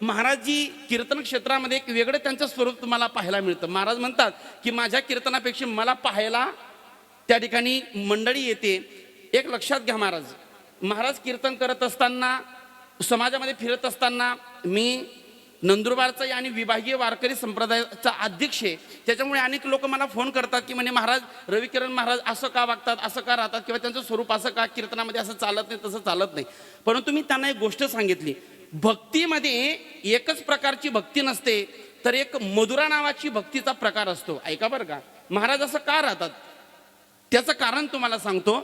महाराजजी कीर्तन क्षेत्रामध्ये एक वेगळं त्यांचं स्वरूप तुम्हाला पाहायला मिळतं. महाराज म्हणतात की माझ्या कीर्तनापेक्षा मला पाहायला त्या ठिकाणी मंडळी येते. एक लक्षात घ्या महाराज. महाराज कीर्तन करत असताना समाजामध्ये फिरत असताना मी नंदुरबारचा आणि विभागीय वारकरी संप्रदायाचा अध्यक्ष आहे. त्याच्यामुळे अनेक लोक मला फोन करतात की म्हणे महाराज रविकिरण महाराज असं का वागतात असं का राहतात? किंवा त्यांचं स्वरूप असं का कीर्तनामध्ये असं चालत नाही तसं चालत नाही? परंतु मी त्यांना एक गोष्ट सांगितली. भक्तीमध्ये एकच प्रकारची भक्ती नसते तर एक मधुरा नावाची भक्तीचा प्रकार असतो. ऐका बरं का. महाराज असं का राहतात? त्याचं कारण तुम्हाला सांगतो.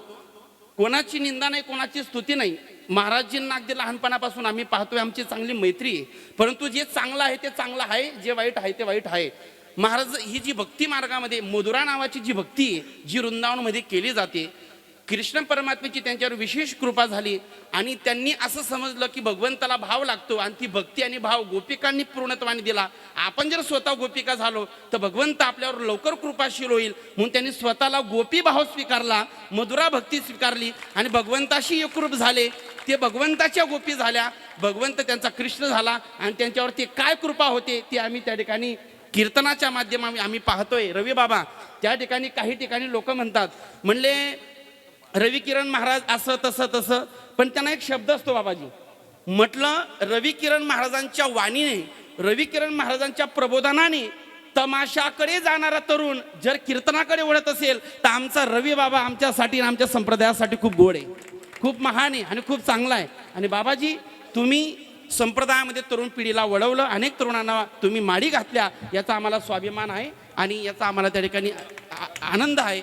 कोणाची निंदा नाही कोणाची स्तुती नाही. महाराजजींना अगदी लहानपणापासून आम्ही पाहतोय आमची चांगली मैत्री आहे. परंतु जे चांगलं आहे ते चांगलं आहे जे वाईट आहे ते वाईट आहे. महाराज ही जी भक्ती मार्गामध्ये मधुरा नावाची जी भक्ती जी वृंदावनमध्ये केली जाते कृष्ण परमात्म्याची त्यांच्यावर विशेष कृपा झाली आणि त्यांनी असं समजलं की भगवंताला भाव लागतो आणि ती भक्ती आणि भाव गोपिकांनी पूर्णत्वाने दिला. आपण जर स्वतः गोपिका झालो तर भगवंत आपल्यावर लवकर कृपाशील होईल. म्हणून त्यांनी स्वतःला गोपी भाव स्वीकारला मधुरा भक्ती स्वीकारली आणि भगवंताशी एकरूप झाले. ते भगवंताच्या गोपी झाल्या. भगवंत त्यांचा कृष्ण झाला आणि त्यांच्यावर ते काय कृपा होते ती आम्ही त्या ठिकाणी कीर्तनाच्या माध्यमाने आम्ही पाहतोय. रवी बाबा त्या ठिकाणी काही ठिकाणी लोक म्हणतात म्हणले रवी किरण महाराज असं तसं तसं. पण त्यांना एक शब्द असतो बाबाजी. म्हटलं रवी किरण महाराजांच्या वाणीने रवी किरण महाराजांच्या प्रबोधनाने तमाशाकडे जाणारा तरुण जर कीर्तनाकडे वळत असेल तर आमचा रवी बाबा आमच्यासाठी आणि आमच्या संप्रदायासाठी खूप गोड आहे. खूप महान आहे आणि खूप चांगला आहे. आणि बाबाजी तुम्ही संप्रदायामध्ये तरुण पिढीला वळवलं अनेक तरुणांना तुम्ही माडी घातल्या याचा आम्हाला स्वाभिमान आहे आणि याचा आम्हाला त्या ठिकाणी आ- आनंद आहे.